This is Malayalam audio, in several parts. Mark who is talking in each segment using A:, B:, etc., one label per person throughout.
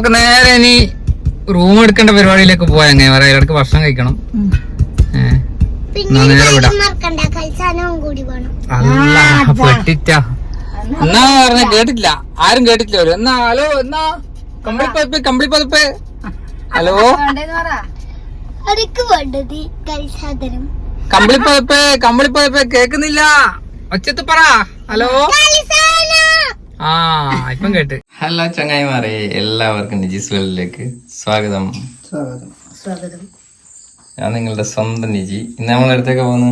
A: നമുക്ക് നേരെ ഇനി റൂം എടുക്കേണ്ട പരിപാടിയിലേക്ക് പോയാ വേറെ ഇടയ്ക്ക് ഭക്ഷണം കഴിക്കണം. നേരെ വിടാം. അല്ല പെട്ടിറ്റ എന്നാ പറഞ്ഞ കേട്ടില്ല ആരും കേട്ടിട്ടില്ല ഒരു എന്നാ ഹലോ എന്നാ? കമ്പിളി പതിപ്പ് കമ്പിളി പതിപ്പ്. ഹലോ? കമ്പിളി പതിപ്പ് കമ്പിളി പതിപ്പ് കേക്കുന്നില്ല. ഒച്ചത്ത് പറ. ഹലോ? ആ ഇപ്പം കേട്ട്. ഹലോ ചങ്ങായിമാരെ എല്ലാവർക്കും നിജിസ് വേൾഡിലേക്ക് സ്വാഗതം.
B: സ്വാഗതം.
A: ഞാൻ നിങ്ങളുടെ സ്വന്തം നിജി. ഇന്ന് നമ്മൾ അടുത്തേക്ക് പോകുന്നു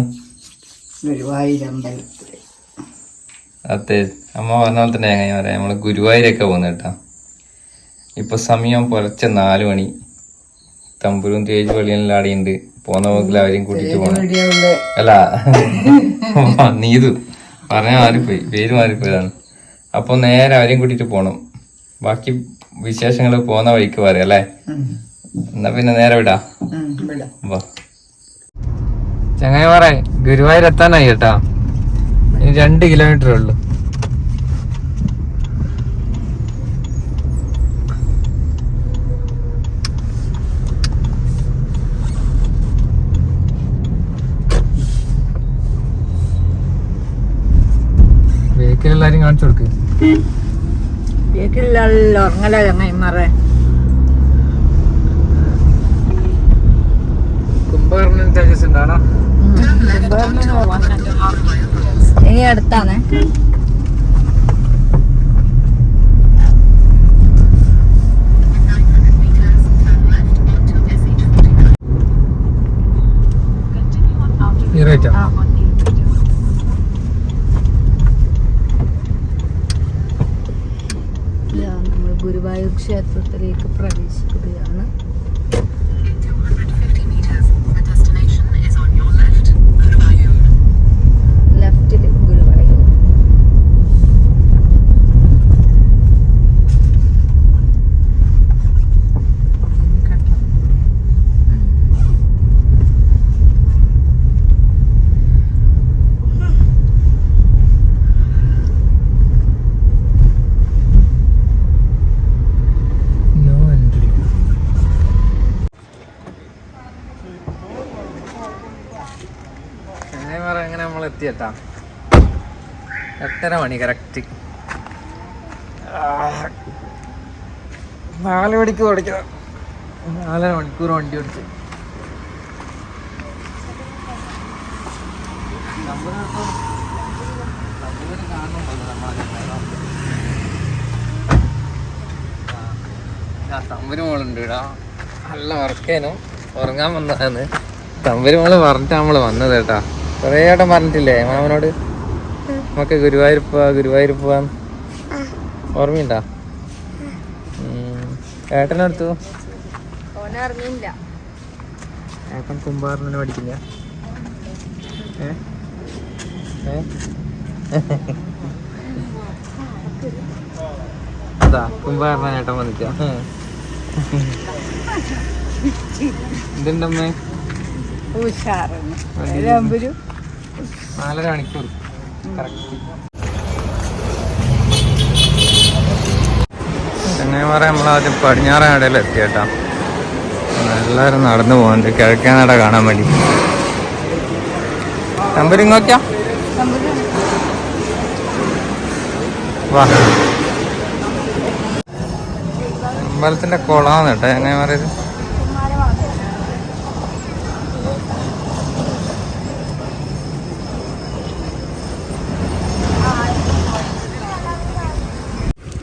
A: അതെ അമ്മ പറഞ്ഞ പോലെ തന്നെ ചങ്ങായിമാരെ നമ്മൾ ഗുരുവായൂരൊക്കെ പോകുന്നു കേട്ടോ. ഇപ്പൊ സമയം പുലർച്ചെ നാലു മണി. തമ്പുരും തേജ് വെളിയിലാടിയുണ്ട് പോന്ന പോക്കിൽ അവരെയും കൂട്ടിട്ട് പോകണം അല്ല നീതു. പറഞ്ഞ മാറിപ്പോയി പേര് മാറിപ്പോയതാണ്. അപ്പൊ നേരെ അവരെയും കൂട്ടിട്ട് പോണം. ബാക്കി വിശേഷങ്ങൾ പോകുന്ന വഴിക്ക് പറയാം അല്ലേ? എന്നാ പിന്നെ നേരെ വിടാ. വാ. ചങ്ങായി പറ ഗുരുവായൂർ എത്താനായി കേട്ടാ? ഇനി രണ്ട് കിലോമീറ്റർ ഉള്ളു. എല്ലാരും കാണിച്ചു കൊടുക്ക്.
B: വീട്ടിലുള്ള ഉറങ്ങല ചങ്ങായിമാറെ
A: കുംഭകർണൻ തേജസ് ഉണ്ടാണോ
B: ഇനി അടുത്താണ്.
A: ഈ റേറ്റാ
B: നമ്മൾ ഗുരുവായൂർ ക്ഷേത്രത്തിലേക്ക് പ്രവേശിക്കുകയാണ് ലെഫ്റ്റിൽ ഗുരുവായൂർ
A: നോ എൻട്രി എത്തിയട്ടാ എട്ടര മണി കറക്റ്റ് നാല് മണിക്ക് ഓടിക്കണം. നാലര മണിക്കൂർ വണ്ടി ഓടിച്ചു. തമ്പര് മോളുണ്ട് ഇടാ നല്ല ഉറക്കേനും ഉറങ്ങാൻ വന്നതാണ്. തമ്പര് മോൾ പറഞ്ഞിട്ടാ നമ്മൾ വന്നത് കേട്ടാ. കൊറേ ഏട്ടൻ പറഞ്ഞിട്ടില്ലേ? മാമനോട്? നമുക്ക് ഗുരുവായൂർ പോവാ ഗുരുവായൂർ പോവാന്ന്. ഓർമ്മയുണ്ടാ. ഏട്ടനെടുത്തു ഏട്ടൻ കുമ്പാറിനെ പഠിക്കില്ല. അതാ കുമ്പാറിനെ ഏട്ടൻ വന്നിക്ക എന്തുണ്ടമ്മേ?
B: ഉഷാറ്
A: നാലര മണിക്കൂർ. കറക്റ്റ് ചങ്ങായിമാരെ നമ്മളാദ്യം പടിഞ്ഞാറൻ കടയിൽ എത്തിയേട്ടാ. എല്ലാവരും നടന്നു പോകുന്നുണ്ട് കിഴക്കേ നട കാണാൻ വേണ്ടി. നമ്പർ ഇങ്ങോക്കാ വാ. അമ്പലത്തിന്റെ കുളാന്ന് കേട്ടോ ചങ്ങായിമാരത്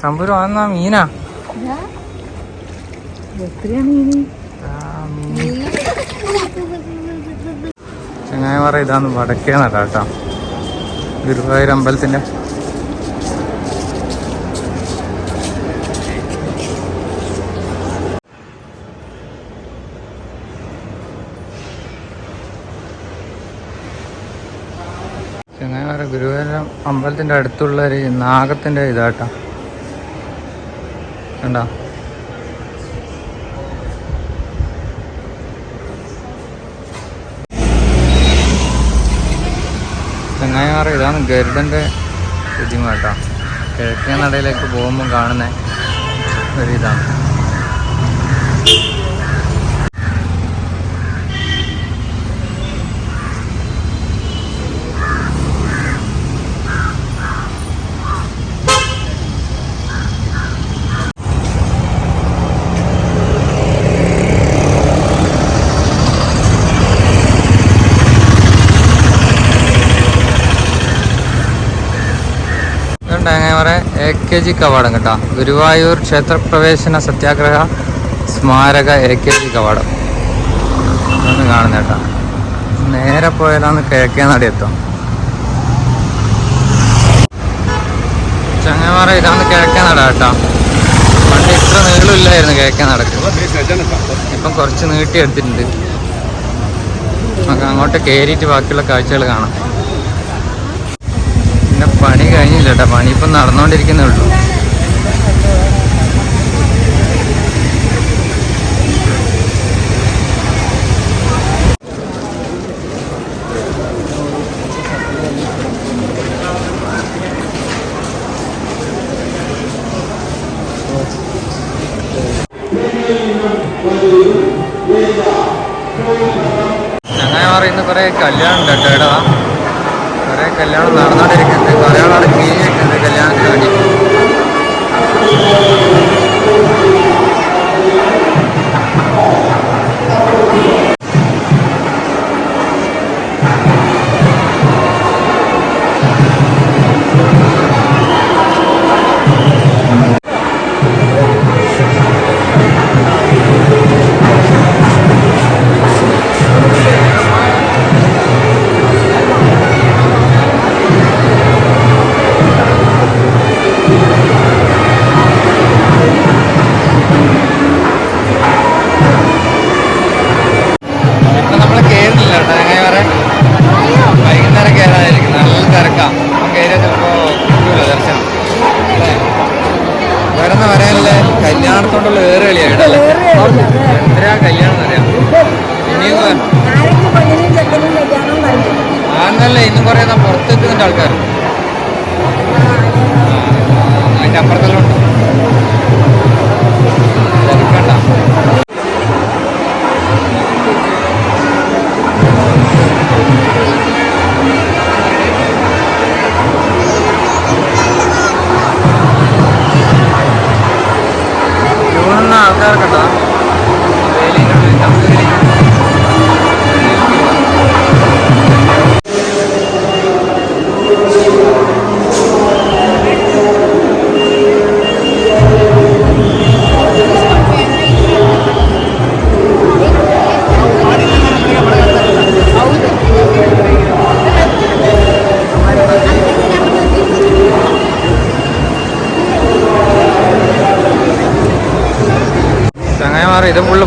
A: തമ്പുരു വന്നാ മീനാ. ചങ്ങായി പറ ഇതാന്ന് വടക്കേ നടാട്ടാ കേട്ടോ. ഗുരുവായൂർ അമ്പലത്തിന്റെ. ചങ്ങായിമാരെ ഗുരുവായൂർ അമ്പലത്തിന്റെ അടുത്തുള്ള ഒരു നാഗത്തിന്റെ ഇതാട്ടോ കണ്ടോ? ചങ്ങായിമാർ ഇതാണ് ഗരുഡന്റെ പ്രതിമ കേട്ടോ. കിഴക്കേ നടയിലേക്ക് പോകുമ്പോൾ കാണുന്ന ഒരു കെ ജി കവാടം കേട്ടോ. ഗുരുവായൂർ ക്ഷേത്രപ്രവേശന സത്യാഗ്രഹ സ്മാരക എ കെ ജി കവാടം. ഒന്ന് കാണുന്ന കേട്ടോ. നേരെ പോയാലാണ് കിഴക്കേ നട എത്തും. ചങ്ങന്മാറ ഇതാണ് കിഴക്കേ നട കേട്ടോ. പണ്ട് ഇത്ര നീളമില്ലായിരുന്നു കിഴക്കേ നടക്ക്. ഇപ്പം കുറച്ച് നീട്ടി എടുത്തിട്ടുണ്ട്. നമുക്ക് അങ്ങോട്ട് കയറിയിട്ട് ബാക്കിയുള്ള കാഴ്ചകൾ കാണാം. പിന്നെ പണി കഴിഞ്ഞില്ല കേട്ടോ പണി ഇപ്പം നടന്നുകൊണ്ടിരിക്കുന്നേ ഉള്ളൂ. ഇന്നും പറയുന്ന നാ പുറത്ത് ആൾക്കാർ അതിന്റെ അപ്പുറത്തെല്ലാം ഉണ്ട്.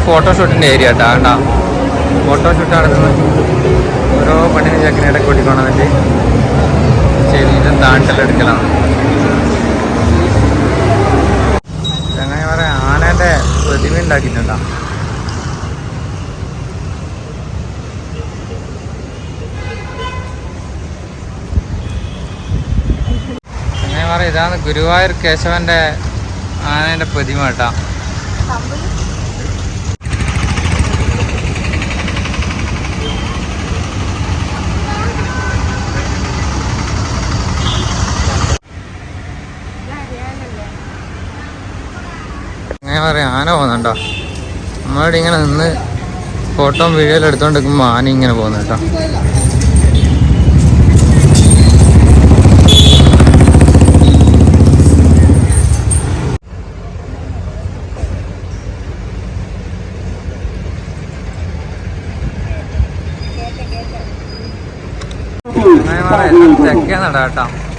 A: ഫോട്ടോഷൂട്ടിന്റെ ഏരിയ കേട്ടോ കണ്ടാ? ഫോട്ടോഷൂട്ട് നടത്തുന്നത് ഓരോ പെണ്ണിനും ചെക്കനും ഇടയ്ക്ക് വേണ്ടി ചെയ്തിട്ട് ചങ്ങനെ പറയാം ആനേന്റെ പ്രതിമ ഉണ്ടാക്കിയിട്ടുണ്ടോ? ഇതാണ് ഗുരുവായൂർ കേശവന്റെ ആനേന്റെ പ്രതിമ കേട്ടോ. അങ്ങനെ പറയാം ആന പോകുന്നുണ്ടോ? നമ്മളിവിടെ ഇങ്ങനെ നിന്ന് ഫോട്ടോ വീഡിയോ എടുത്തോണ്ട് നിൽക്കുമ്പോൾ ആന ഇങ്ങനെ പോകുന്നു കേട്ടോ.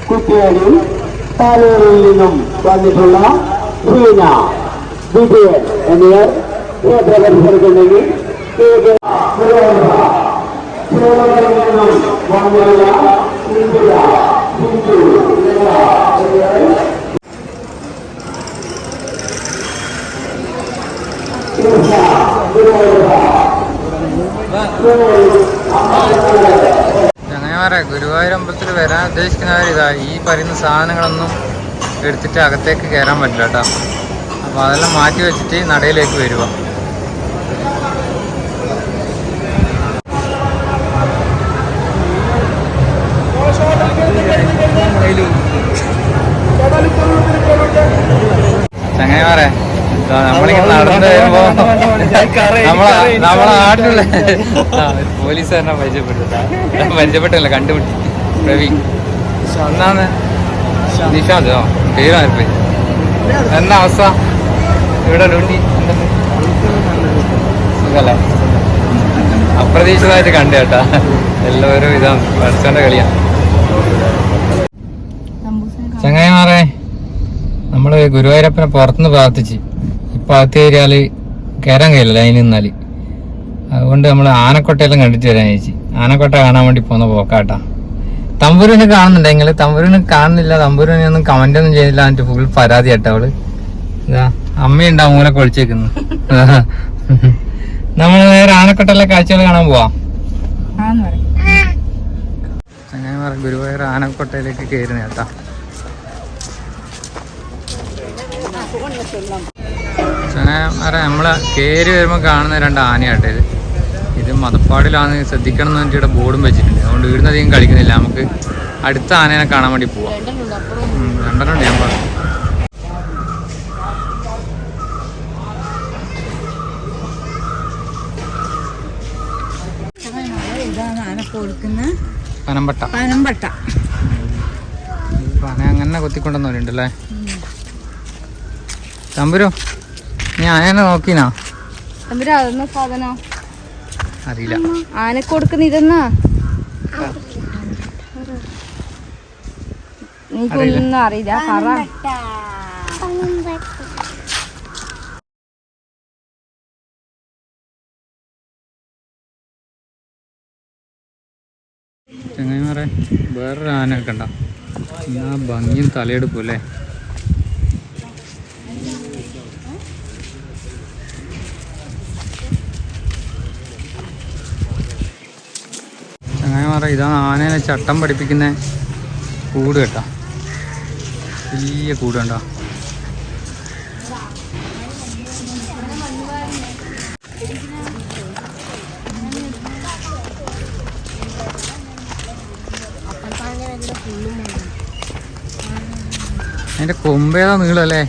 C: കുറ്റിയേടി പാലൂരിൽ നിന്നും വന്നിട്ടുള്ള ഹീന
A: ചങ്ങായിമാരെ ഗുരുവായൂർ അമ്പലത്തിൽ വരാൻ ഉദ്ദേശിക്കുന്നവരിതാ ഈ പറയുന്ന സാധനങ്ങളൊന്നും എടുത്തിട്ട് അകത്തേക്ക് കയറാൻ പറ്റില്ല കേട്ടോ. അപ്പോൾ അതെല്ലാം മാറ്റി വെച്ചിട്ട് നടയിലേക്ക് വരിക ചങ്ങായിമാരെ ഇതാ നമ്മളിങ്ങനെ നടന്നു വരുമ്പോ നമ്മളെ നമ്മളെ നാട്ടിലുള്ള പോലീസ് പോലീസുകാരനെ പരിചയപ്പെട്ടു പരിചയപ്പെട്ടില്ല കണ്ടുപിടി പ്രവീൺ എന്നാണ് നിഷാദോ പേരാണ് എന്നാ അവസ്ഥ ഇവിടെ അപ്രതീക്ഷിതമായിട്ട് കണ്ടു കേട്ടാ. എല്ലാവരും ഇതാ പഠിച്ചോണ്ട കളിയാ. ചങ്ങായിമാറെ നമ്മൾ ഗുരുവായൂരപ്പനെ പുറത്തുനിന്ന് പ്രാർത്ഥിച്ച് ഇപ്പൊ അകത്ത് കയറിയാൽ കയറാൻ കഴിയില്ല ലൈനിൽ നിന്നാൽ. അതുകൊണ്ട് നമ്മൾ ആനക്കൊട്ടയെല്ലാം കണ്ടിട്ട് വരാൻ ചേച്ചി. ആനക്കൊട്ട കാണാൻ വേണ്ടി പോന്ന പോക്കാട്ടാ. തമ്പൂരിനെ കാണുന്നുണ്ടെങ്കിൽ തമ്പൂരിനെ കാണുന്നില്ല തമ്പൂരിനെ ഒന്നും കമന്റ് ഒന്നും ചെയ്തില്ല എന്നിട്ട് ഫുൾ പരാതി കേട്ടോ അവൾ. ഇതാ. അമ്മയുണ്ട് ആ മൂലൊക്കെ ഒളിച്ചേക്കുന്നു നമ്മൾ നേരെ ആനക്കൊട്ടയിലെ കാഴ്ചകൾ കാണാൻ പോവാം?
B: പറയും
A: അങ്ങനെ പറ ഗുരുവായൂർ ആനക്കൊട്ടയിലേക്ക് ചങ്ങായിമാരെ നമ്മളെ കയറി വരുമ്പോൾ കാണുന്ന രണ്ട് ആനയാട്ടെ ഇത്. ഇത് മതപ്പാടിലാണ് ശ്രദ്ധിക്കണം എന്ന് പറഞ്ഞിട്ട് ബോർഡും വെച്ചിട്ടുണ്ട്. അതുകൊണ്ട് ഇവിടുന്ന് അധികം കളിക്കുന്നില്ല. നമുക്ക് അടുത്ത ആനേനെ കാണാൻ വേണ്ടി പോവാം. രണ്ടെണ്ണം ഞാൻ പറഞ്ഞു
B: ഇതാണ് ആനക്ക് കൊടുക്കുന്ന
A: പനമ്പട്ട
B: പനമ്പട്ട
A: പന അങ്ങനെ കൊത്തിക്കൊണ്ടെന്നല്ലേ തമ്പുരു നീ ആനേനെ നോക്കിനാ?
D: തമ്പുരാ അതൊന്നും സാധനം?
A: അറിയില്ല.
D: ആനക്ക് കൊടുക്കുന്ന ഇതെന്നാ? എനിക്കൊന്നും അറിയില്ല പറ.
A: ചങ്ങായിമാരെ വേറൊരു ആന കണ്ട. എന്നാ ഭംഗിയും തലയെടുക്കും അല്ലേ? ചങ്ങായിമാരെ ഇതാണ് ആനേനെ ചട്ടം പഠിപ്പിക്കുന്ന കൂട് കേട്ടാ. വലിയ കൂട് അതിന്റെ കൊമ്പേതാ നീളല്ലേ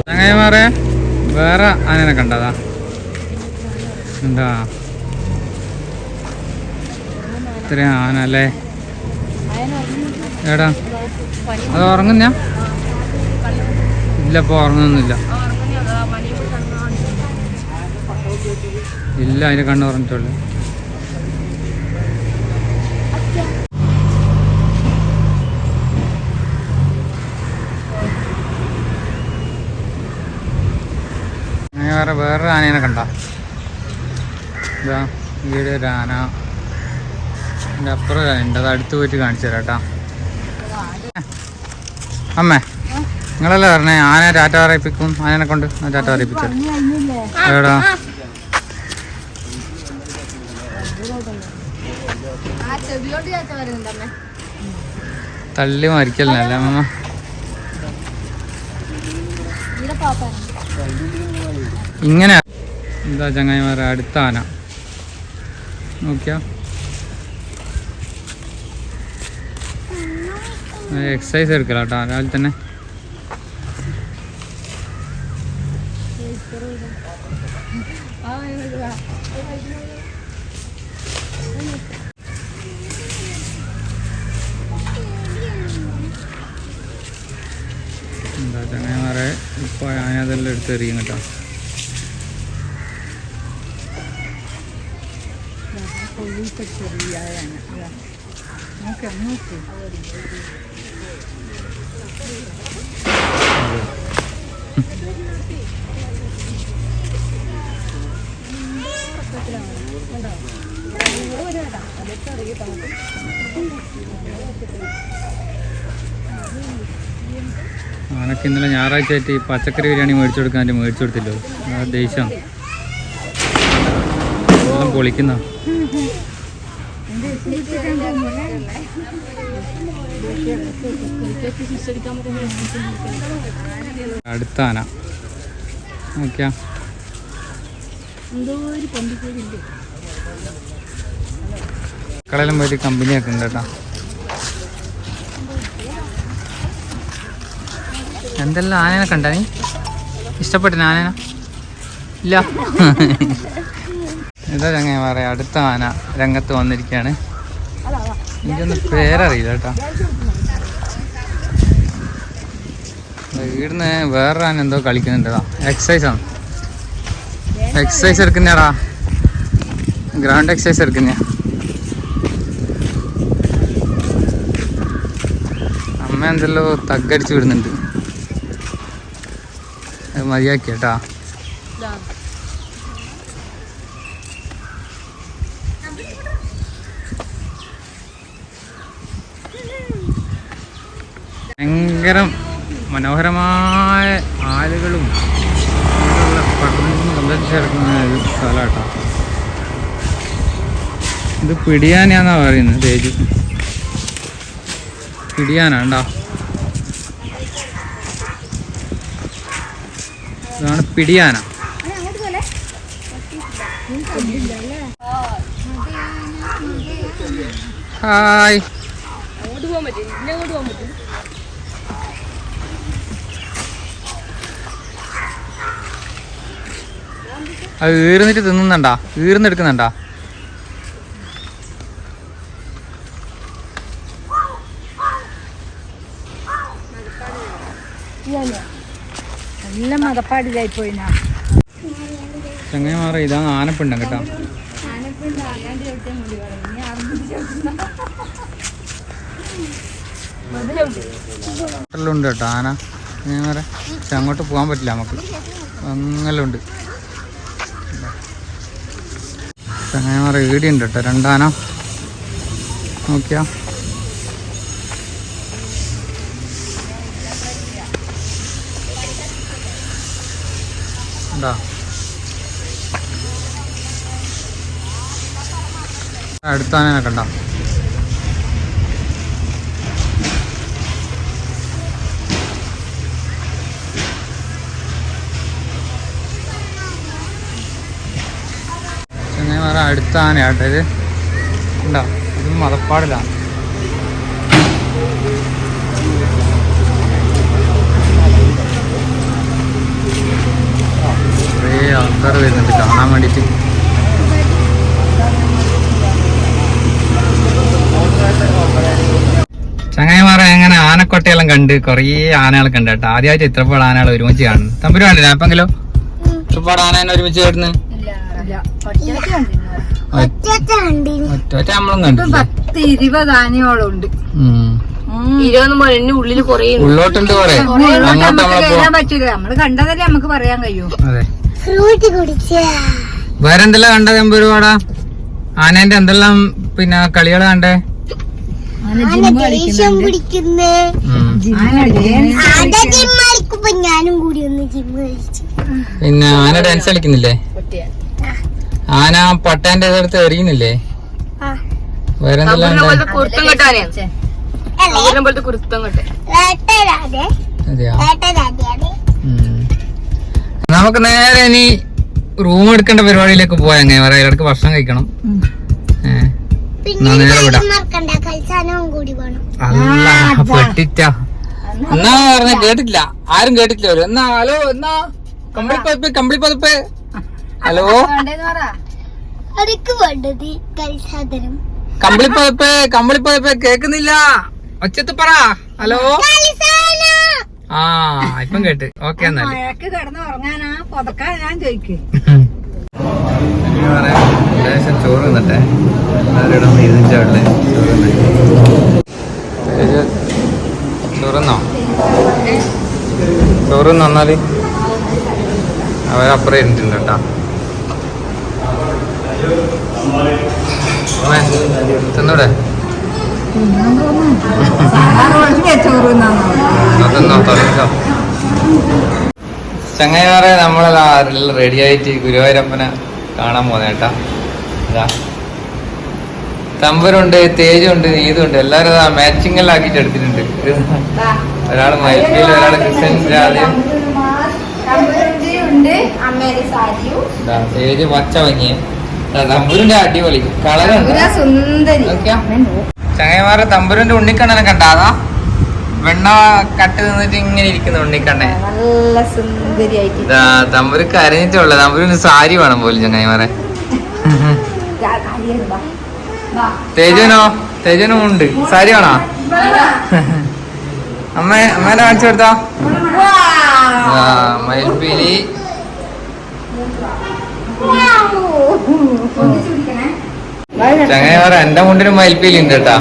A: ചങ്ങായിമാരെ വേറെ ആനനെ കണ്ടതാ. എന്താ? ഇത്രയും ആന അല്ലേ? എടാ അത് ഉറങ്ങുന്ന? ഇല്ല ഇപ്പൊ ഉറങ്ങുന്നില്ല. ഇല്ല അതിന് കണ്ണ് പറഞ്ഞിട്ടുള്ളു വേറെ വേറൊരു ആനേനെ കണ്ട. ഇതാ ഇവിടെ ഒരു ആന. എന്റെ അപ്പുറം ഒരു അത് അടുത്ത് പോയിട്ട് കാണിച്ചു തരാം കേട്ടാ. അമ്മേ നിങ്ങളല്ലേ പറഞ്ഞേ ആന ടാറ്റ പറയിപ്പിക്കും. ആനനെ കൊണ്ട് ടാറ്റ പറയിപ്പിച്ചു എവിടാ
D: ആ ചെവിയോട് ചേച്ച വരുന്നുണ്ടമ്മേ
A: തള്ളി മറിക്കല്ലേ അല്ലേ അമ്മ? ഇങ്ങനെ. എന്താ ചങ്ങായിമാരെ അടുത്ത ആന. നോക്കിയാ? എക്സസൈസ് എടുക്കലാട്ടോ രാവിലെ തന്നെ? എടുത്തെറിയും കേട്ടോ.
B: നോക്ക് നോക്ക്
A: ആനക്ക് ഇന്നലെ ഞായറാഴ്ച ആയിട്ട് ഈ പച്ചക്കറി ബിരിയാണി മേടിച്ചു കൊടുക്കാൻ എന്റെ മേടിച്ചു കൊടുത്തില്ലോ ആ ദേഷ്യം. എല്ലാം പൊളിക്കുന്ന. അടുത്ത ആന. നോക്കിയാ. പോയിട്ട് കമ്പനിയൊക്കെ ഉണ്ട് കേട്ടോ. എന്തെല്ലാം ആനേനെ കണ്ട നീ? ഇഷ്ടപ്പെട്ടു ആനേന? ഇല്ല. ഇതാ ചങ്ങനെ പറയാ. അടുത്ത ആന രംഗത്ത് വന്നിരിക്കുകയാണ്. എനിക്കൊന്നും പേരറിയില്ല കേട്ടോ. ഇവിടുന്ന് വേറെ ആന എന്തോ കളിക്കുന്നുണ്ടടാ എക്സസൈസ് ആണ്. എക്സസൈസ് എടുക്കുന്നടാ ഗ്രൗണ്ട് എക്സസൈസ് എടുക്കുന്ന അമ്മ എന്തെല്ലോ തగ్గടിച്ച് വിടുന്നുണ്ട്. മതിയാക്കി കേട്ടാ. ഭയങ്കര മനോഹരമായ ആലുകളും സന്ദർശിച്ചെടുക്കുന്ന ഒരു സ്ഥലമാട്ടോ. ഇത് പിടിയാനാന്നാ പറയുന്നത് തേജ്. പിടിയാനാണ്ടാ ഇതാണ് പിടിയാന. ഹായ്. അത് ഈർന്നിട്ട് തിന്നുന്നുണ്ടാ? ഈർന്നെടുക്കുന്നുണ്ടാ?
B: എല്ലാം മതപ്പാടിലായി പോയിനാ
A: ചങ്ങായിമാറ ഇതാ ആനപ്പിണ്ടം കേട്ടോ. ഹോട്ടലുണ്ട് കേട്ടോ ആന. നേരെ അങ്ങോട്ട് പോകാൻ പറ്റില്ല നമുക്ക്. അങ്ങനെയുണ്ട് ഉണ്ട് ചങ്ങായിമാരെ ഈടിയുണ്ട് കേട്ടോ രണ്ടാന. നോക്കിയാ. എന്താ അടുത്താനെ കണ്ട. ചെങ്ങന്മാരെ അടുത്ത ആനയാട്ടോ ഇത് ഉണ്ടോ ഇത് മതപ്പാടിലാണ്. കുറേ ആൾക്കാർ വരുന്നുണ്ട്. കാണാൻ വേണ്ടിയിട്ട്. ചങ്ങായിമാരെ എങ്ങനെ ആനക്കൊട്ടയെല്ലാം കണ്ട് കുറേ ആനകളെ കണ്ട് കേട്ടോ. ആദ്യമായിട്ട് ഇത്രപ്പാട് ആനകൾ ഒരുമിച്ച് കാണുന്നു തമ്പുരു കണ്ടില്ല? അപ്പെങ്കിലോ ആന ആനേനെ ഒരുമിച്ച് കയറുന്നു
E: ഒറ്റ
A: നമ്മളും കണ്ടു
B: പത്ത് ഇരുപത് ആനയോളം ഉണ്ട്.
A: ഉള്ളോട്ടുണ്ട് കുറെ. അങ്ങോട്ട് നമ്മളെ
B: കണ്ടതല്ലേ നമുക്ക് പറയാൻ കഴിയൂ.
A: അതെ.
E: ഫ്രൂട്ട് കുടിച്ച.
A: വേറെ എന്തെല്ലാം കണ്ടത് തമ്പുരുവാടാ ആനേന്റെ എന്തെല്ലാം പിന്നെ കളികൾ കണ്ടേ?
E: ദേഷ്യം പിടിക്കുന്നേ. ഞാനും കൂടി ഒന്ന് ജിമ്മ് കഴിച്ചു
A: പിന്നെ ആന ഡാൻസ് കളിക്കുന്നില്ലേ? ആന പട്ടാന്റെ അടുത്ത് എറിയുന്നില്ലേ?
E: ആ.
A: വേറെ എന്തെല്ലാം ഉണ്ട്
D: കുർത്തം കെട്ടാനേ
E: അല്ലേ?
D: പോലത്തെ കുർത്തം കെട്ടെ.
E: വേട്ടരാതെ.
A: അതെയോ. നമുക്ക് നേരെ ഇനി റൂം എടുക്കേണ്ട പരിപാടിയിലേക്ക് പോയാ എങ്ങനെ? വേറെ ഇടയ്ക്ക് ഭക്ഷണം കഴിക്കണം. നേരെ വിടാം. അല്ല എന്നാ പറഞ്ഞ കേട്ടില്ല ആരും കേട്ടിട്ടില്ല എന്നാ ഹലോ എന്നാ? കമ്പിളി പതിപ്പ് കമ്പിളി പതിപ്പ്. ഹലോ? കമ്പിളി പതിപ്പ് കമ്പിളി പതിപ്പ് കേക്കുന്നില്ല. ഒച്ചത്ത് പറ. ഹലോ? ആ ഇപ്പം കേട്ട്. ഓക്കെ എന്നാൽ.
B: മഴക്ക് കിടന്ന് ഉറങ്ങാനാ പുതക്കാൻ ഞാൻ ചോദിക്കേ.
A: ലേശം ചോറ് തിന്നട്ടെ. എല്ലാവരുടെ ഇരുന്നിട്ടുള്ളേ ചോറുന്നോ ചോറ് നന്നാൽ അവരപ്പുറം ഇരുന്നിട്ടുണ്ട് കേട്ടാ. തിന്നൂടെ
B: ചോറ് തിന്നാന്നോ
A: അതൊന്നോ തുടങ്ങിക്കോ ചങ്ങായിമാരെ നമ്മളെല്ലാം റെഡി ആയിട്ട് ഗുരുവായൂരപ്പനെ കാണാൻ പോന്നേട്ടാ ഇതാ. തമ്പരുണ്ട് തേജുണ്ട് നീതുണ്ട് എല്ലാരും ഇതാ മാച്ചിങ് എല്ലാം ആക്കിയിട്ട് എടുത്തിട്ടുണ്ട്. ഒരാൾ മൈപ്പിൽ ഒരാൾ ക്രിസ്ത്യൻ രാധയും. തേജ് പച്ച ഭംഗിയെ. തമ്പുരുണ്ട് അടിപൊളി കളറുണ്ട്.
D: സുന്ദരി.
A: ചങ്ങായിമാരെ തമ്പുരന്റെ ഉണ്ണിക്കണ്ണനെ കണ്ടാതാ? വെണ്ണ കട്ട് നിന്നിട്ട് ഇങ്ങനെ ഇരിക്കുന്നു ഉണ്ണിക്കണ്ണെ
B: നല്ല സുന്ദരിയായിട്ട്
A: തമ്പുരു തമ്പുര് കരഞ്ഞിട്ടുള്ള തമ്പുരിന് സാരി വേണം പോലും ചങ്ങായിമാരെ. തേജനോ തേജനും ഉണ്ട്. സാരി വേണോ? അമ്മ അമ്മേനെ കാണിച്ചു കൊടുത്താ. ആ മയിൽപ്പീലി പറ എന്റെ മുണ്ടിന് മയിൽപ്പീലുണ്ട് കേട്ടാ.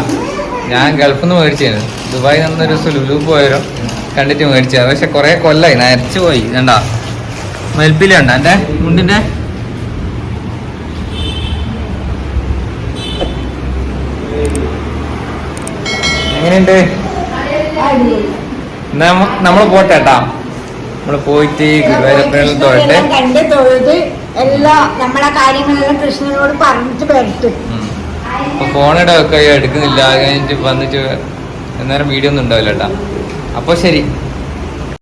A: ഞാൻ ഗൾഫിൽ നിന്ന് മേടിച്ചായിരുന്നു ദുബായി നിന്നൊരു സുലുലു ലുലു പോയാലോ കണ്ടിട്ട് മേടിച്ചത്. പക്ഷെ കുറെ കൊല്ലായി നരച്ചു പോയി കണ്ടാ. മയിൽപ്പീലി ഉണ്ടോ എന്റെ മുണ്ടിന്റെ? എങ്ങനെയുണ്ട്? നമ്മൾ നമ്മൾ പോട്ടെ കേട്ടാ. നമ്മൾ പോയിട്ട് ഗുരുവായൂരപ്പനെല്ലാം തൊഴട്ടെ
B: എല്ലാം കണ്ട് തൊഴുത് എല്ലാ നമ്മളെ കാര്യങ്ങളെല്ലാം കൃഷ്ണനോട് പറഞ്ഞിട്ട് വരട്ടെ.
A: അപ്പൊ ഫോണിടെ ഒക്കെ എടുക്കുന്നില്ല. കഴിഞ്ഞിട്ട് വന്നിട്ട് അന്നേരം വീഡിയോ ഒന്നും ഉണ്ടാവില്ല കേട്ടാ അപ്പൊ ശരി.